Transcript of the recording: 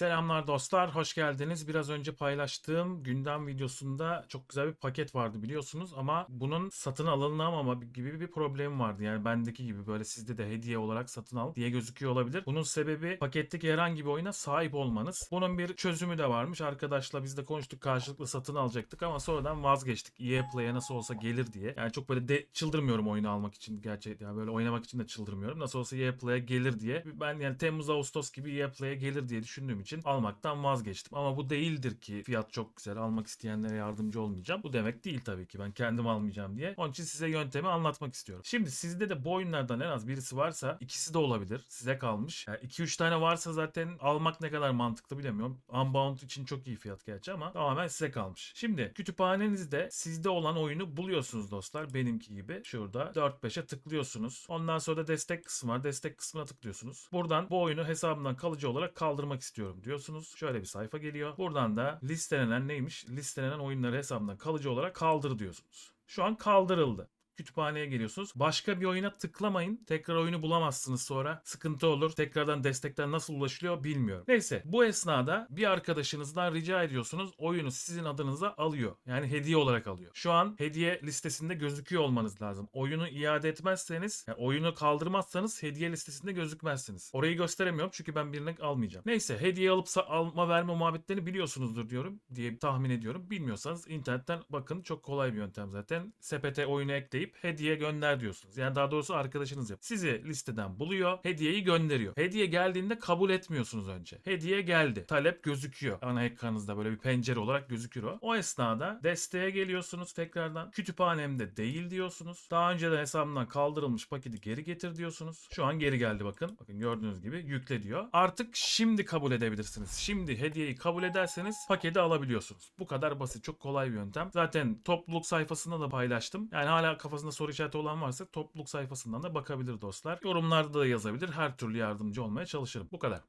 Selamlar dostlar, hoş geldiniz. Biraz önce paylaştığım gündem videosunda çok güzel bir paket vardı biliyorsunuz ama bunun satın alınamama gibi bir problem vardı. Yani bendeki gibi böyle sizde de hediye olarak satın al diye gözüküyor olabilir. Bunun sebebi paketteki herhangi bir oyuna sahip olmanız. Bunun bir çözümü de varmış. Arkadaşla biz de konuştuk karşılıklı satın alacaktık ama sonradan vazgeçtik. EA Play'e nasıl olsa gelir diye. Yani çok böyle de çıldırmıyorum oyunu almak için gerçekten. Yani böyle oynamak için de çıldırmıyorum. Nasıl olsa EA Play'e gelir diye. Ben yani Temmuz Ağustos gibi EA Play'e gelir diye düşündüğüm için almaktan vazgeçtim. Ama bu değildir ki fiyat çok güzel almak isteyenlere yardımcı olmayacağım. Bu demek değil tabii ki ben kendim almayacağım diye. Onun için size yöntemi anlatmak istiyorum. Şimdi sizde de bu oyunlardan en az birisi varsa ikisi de olabilir. Size kalmış. 2-3 tane varsa zaten almak ne kadar mantıklı bilemiyorum. Unbound için çok iyi fiyat gerçi ama tamamen size kalmış. Şimdi kütüphanenizde sizde olan oyunu buluyorsunuz dostlar. Benimki gibi. Şurada 4-5'e tıklıyorsunuz. Ondan sonra da destek kısmı var. Destek kısmına tıklıyorsunuz. Buradan bu oyunu hesabımdan kalıcı olarak kaldırmak istiyorum diyorsunuz. Şöyle bir sayfa geliyor. Buradan da listelenen neymiş? Listelenen oyunları hesabından kalıcı olarak kaldır diyorsunuz. Şu an kaldırıldı kütüphaneye geliyorsunuz. Başka bir oyuna tıklamayın. Tekrar oyunu bulamazsınız sonra. Sıkıntı olur. Tekrardan destekten nasıl ulaşılıyor bilmiyorum. Neyse bu esnada bir arkadaşınızdan rica ediyorsunuz. Oyunu sizin adınıza alıyor. Yani hediye olarak alıyor. Şu an hediye listesinde gözüküyor olmanız lazım. Oyunu iade etmezseniz, yani oyunu kaldırmazsanız hediye listesinde gözükmezsiniz. Orayı gösteremiyorum çünkü ben birini almayacağım. Neyse hediye alıp alma verme muhabbetlerini biliyorsunuzdur diyorum diye tahmin ediyorum. Bilmiyorsanız internetten bakın çok kolay bir yöntem zaten. Sepete oyunu ekleyip hediye gönder diyorsunuz. Yani daha doğrusu arkadaşınız yap. Sizi listeden buluyor, hediyeyi gönderiyor. Hediye geldiğinde kabul etmiyorsunuz önce. Hediye geldi. Talep gözüküyor. Ana ekranınızda böyle bir pencere olarak gözükür o. O esnada desteğe geliyorsunuz tekrardan. Kütüphanemde değil diyorsunuz. Daha önceden hesabımdan kaldırılmış paketi geri getir diyorsunuz. Şu an geri geldi bakın. Bakın gördüğünüz gibi yükle diyor. Artık şimdi kabul edebilirsiniz. Şimdi hediyeyi kabul ederseniz paketi alabiliyorsunuz. Bu kadar basit. Çok kolay bir yöntem. Zaten topluluk sayfasında da paylaştım. Yani hala kafasında soru işareti olan varsa topluluk sayfasından da bakabilir dostlar. Yorumlarda da yazabilir. Her türlü yardımcı olmaya çalışırım. Bu kadar.